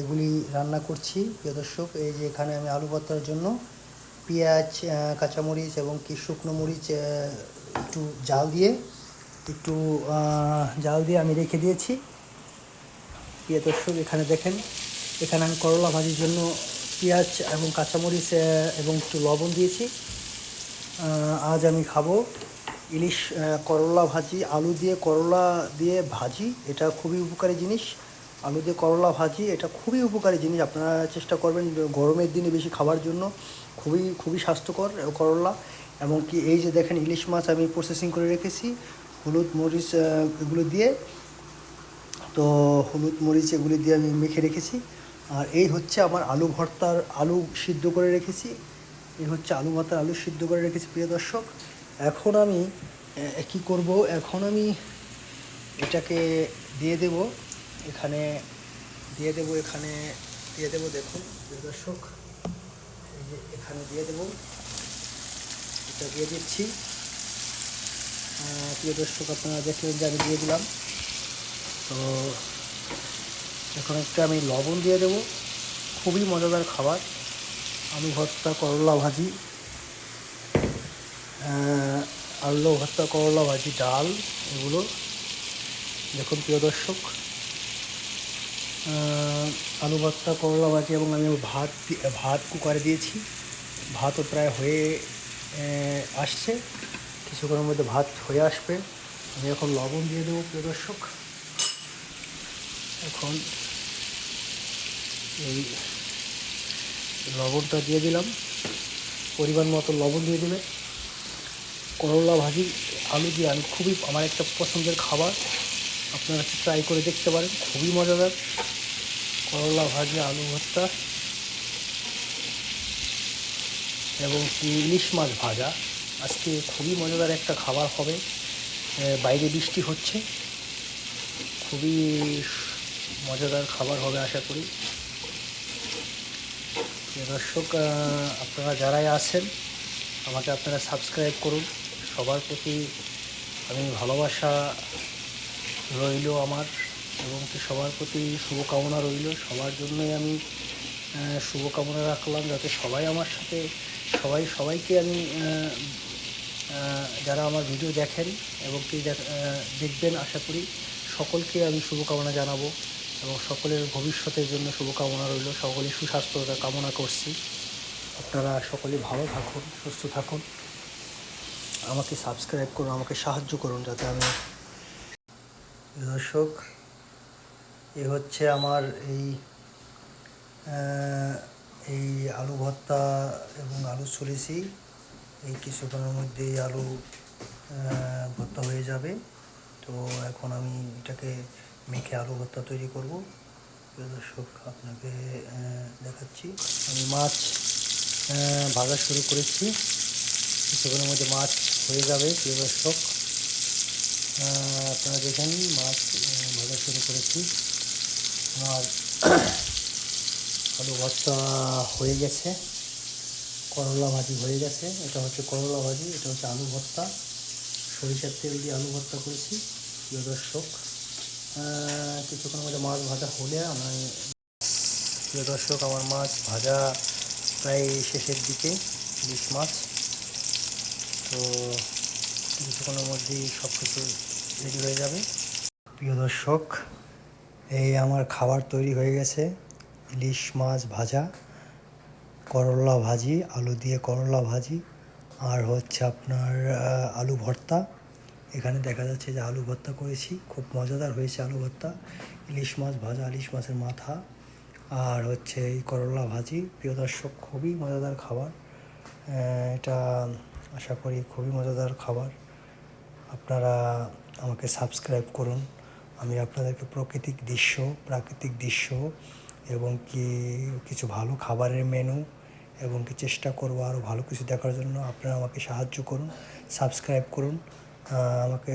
এগুলি রান্না করছি, প্রিয় দর্শক। এই যে এখানে আমি আলু ভর্তার জন্য পেঁয়াজ কাঁচামরিচ এবং কি শুকনো মরিচ একটু জাল দিয়ে, একটু জাল দিয়ে আমি রেখে দিয়েছি। প্রিয় দর্শক, এখানে দেখেন, এখানে আমি করলা ভাজির জন্য পেঁয়াজ এবং কাঁচামরিচ এবং একটু লবণ দিয়েছি। আজ আমি খাব ইলিশ করলা ভাজি, আলু দিয়ে করলা দিয়ে ভাজি। এটা খুবই উপকারী জিনিস। আলু দিয়ে করলা ভাজি, এটা খুবই উপকারী জিনিস। আপনারা চেষ্টা করবেন গরমের দিনে বেশি খাবার জন্য। খুবই খুবই স্বাস্থ্যকর করলা। এবং কি এই যে দেখেন ইলিশ মাছ আমি প্রসেসিং করে রেখেছি। হলুদ মরিচ এগুলো দিয়ে। তো হলুদ মরিচ এগুলি দিয়ে আমি মেখে রেখেছি। আর এই হচ্ছে আমার আলু ভর্তার আলু সিদ্ধ করে রেখেছি। এই হচ্ছে আলু ভর্তার আলু সিদ্ধ করে রেখেছি, প্রিয় দর্শক। এখন আমি কি করব? এখন আমি এটাকে দিয়ে দেব। এখানে দিয়ে দেব, এখানে দিয়ে দেব, দেখুন দর্শক এখানে দিয়ে দেব, এটা দিয়ে দিচ্ছি। প্রিয় দর্শক, আপনারা দেখলেন যে আমি দিয়ে দিলাম। তো এখন একটু আমি লবণ দিয়ে দেবো। খুবই মজাদার খাবার। আলু ভর্তা করলা ভাজি আলু ভর্তা করলা ভাজি, ডাল, এগুলো। দেখুন, প্রিয় দর্শক। আলু ভর্তা করলা ভাজি এবং আমি ভাত ভাত কুকারে দিয়েছি। ভাতও প্রায় হয়ে আসছে। কিছুক্ষণের মধ্যে ভাত হয়ে আসবে। আমি এখন লবণ দিয়ে দেবো, প্রিয় দর্শক। এখন এই লবণটা দিয়ে দিলাম। পরিমাণ মতো লবণ দিয়ে দেবে করলা ভাজি, আলু দিয়ে আমি খুবই, আমার একটা পছন্দের খাবার। আপনারা ট্রাই করে দেখতে পারেন, খুবই মজাদার। করলা ভাজি, আলু ভর্তা এবং ইলিশ মাছ ভাজা। আজকে খুবই মজাদার একটা খাবার হবে। বাইরে বৃষ্টি হচ্ছে। খুবই মজাদার খাবার হবে আশা করি। দর্শক আপনারা যারাই আছেন, আমাকে আপনারা সাবস্ক্রাইব করুন। সবার প্রতি আমি ভালোবাসা রইল আমার। এবং সবার প্রতি শুভকামনা রইল। সবার জন্যই আমি শুভকামনা রাখলাম যাতে সবাই আমার সাথে, সবাই, সবাইকে আমি যারা আমার ভিডিও দেখেন এবং কি দেখবেন আশা করি, সকলকে আমি শুভকামনা জানাব এবং সকলের ভবিষ্যতের জন্য শুভকামনা রইল। সকলে সুস্বাস্থ্যতা কামনা করছি। আপনারা সকলে ভালো থাকুন, সুস্থ থাকুন। আমাকে সাবস্ক্রাইব করুন, আমাকে সাহায্য করুন যাতে আমি দর্শক এ হচ্ছে আমার এই এই আলু ভর্তা এবং আলু ছড়েছি এই কিছুক্ষণের মধ্যেই আলু ভর্তা হয়ে যাবে। তো এখন আমি এটাকে মেখে আলু ভর্তা তৈরি করব। দর্শক, আপনাকে দেখাচ্ছি। আমি মাছ ভাজা শুরু করেছি। কিছুক্ষণের মধ্যে মাছ হয়ে যাবে, প্রিয় দর্শক। আপনারা দেখেন, মাছ ভাজা শুরু করেছি। আর আলু ভর্তা হয়ে গেছে, করলা ভাজি হয়ে গেছে, এটা হচ্ছে করলা ভাজি, এটা হচ্ছে আলু ভর্তা সরিষার তেল দিয়ে আলু ভর্তা করেছি, প্রিয় দর্শক। কিছুক্ষণ মধ্যে মাছ ভাজা হলে আমি, প্রিয় দর্শক, আমার মাছ ভাজা প্রায় শেষের দিকে ইলিশ মাছ। তো কিছুক্ষণের মধ্যেই সব কিছু রেডি হয়ে যাবে। প্রিয় দর্শক এই আমার খাবার তৈরি হয়ে গেছে। ইলিশ মাছ ভাজা, করলা ভাজি, আলু দিয়ে করলা ভাজি, আর হচ্ছে আপনার আলু ভর্তা। এখানে দেখা যাচ্ছে যে আলু ভর্তা করেছি, খুব মজাদার হয়েছে আলু ভর্তা। ইলিশ মাছ ভাজা, ইলিশ মাছের মাথা, আর হচ্ছে এই করলা ভাজি। প্রিয় দর্শক, খুবই মজাদার খাবার। এটা আশা করি খুবই মজাদার খাবার। আপনারা আমাকে সাবস্ক্রাইব করুন। আমি আপনাদেরকে প্রাকৃতিক দৃশ্য প্রাকৃতিক দৃশ্য এবং কি কিছু ভালো খাবারের মেনু এবং কি চেষ্টা করব আরও ভালো কিছু দেখার জন্য আপনারা আমাকে সাহায্য করুন সাবস্ক্রাইব করুন আমাকে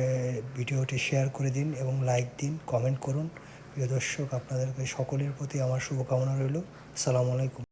ভিডিওটি শেয়ার করে দিন এবং লাইক দিন কমেন্ট করুন। প্রিয় দর্শক, আপনাদেরকে সকলের প্রতি আমার শুভকামনা রইল। আসসালামু আলাইকুম।